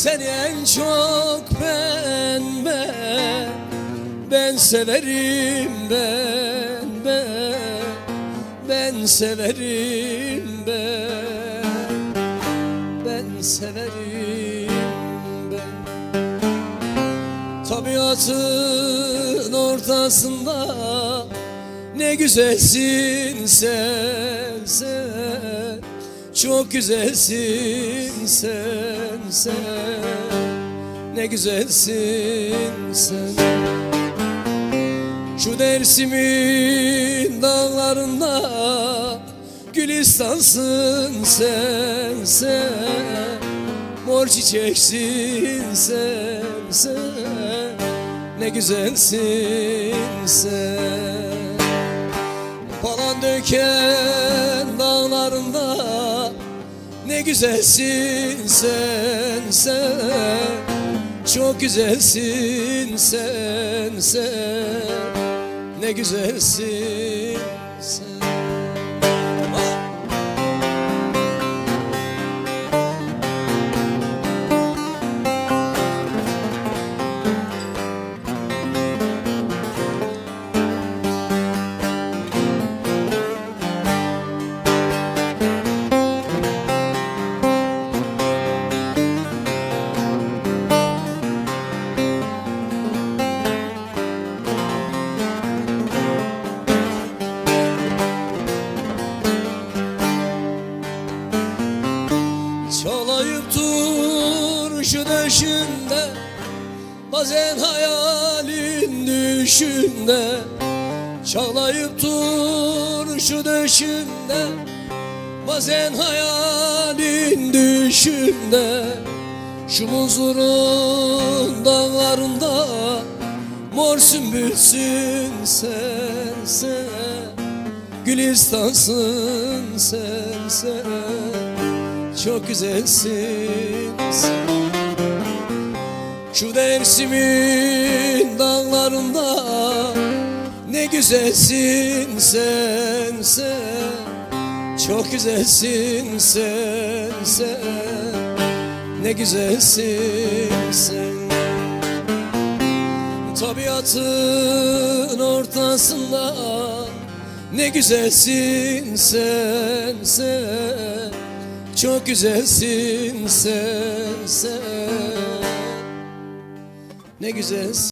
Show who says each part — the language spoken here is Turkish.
Speaker 1: Seni en çok ben ben Ben severim ben ben Ben severim ben Ben severim ben. Tabiatın ortasında ne güzelsin sen sen Çok güzelsin sen sen. Ne güzelsin sen. Şu Dersim'in dağlarında Gülistansın sen sen. Mor çiçeksin sen sen. Ne güzelsin sen. Palan dağlarında Ne güzelsin sen sen. Çok güzelsin sen sen. Ne güzelsin dur şu döşünde Bazen hayalin düşünde. Çalayıp dur şu döşünde Bazen hayalin düşünde. Şu muzurun dağlarında Mor sümbülsün sen sen Gülistansın sen sen çok güzelsin sen Şu Dersim'in dağlarında Ne güzelsin sen sen Çok güzelsin sen sen Ne güzelsin sen. Tabiatın ortasında Ne güzelsin sen sen çok güzelsin sen sen Ne güzelsin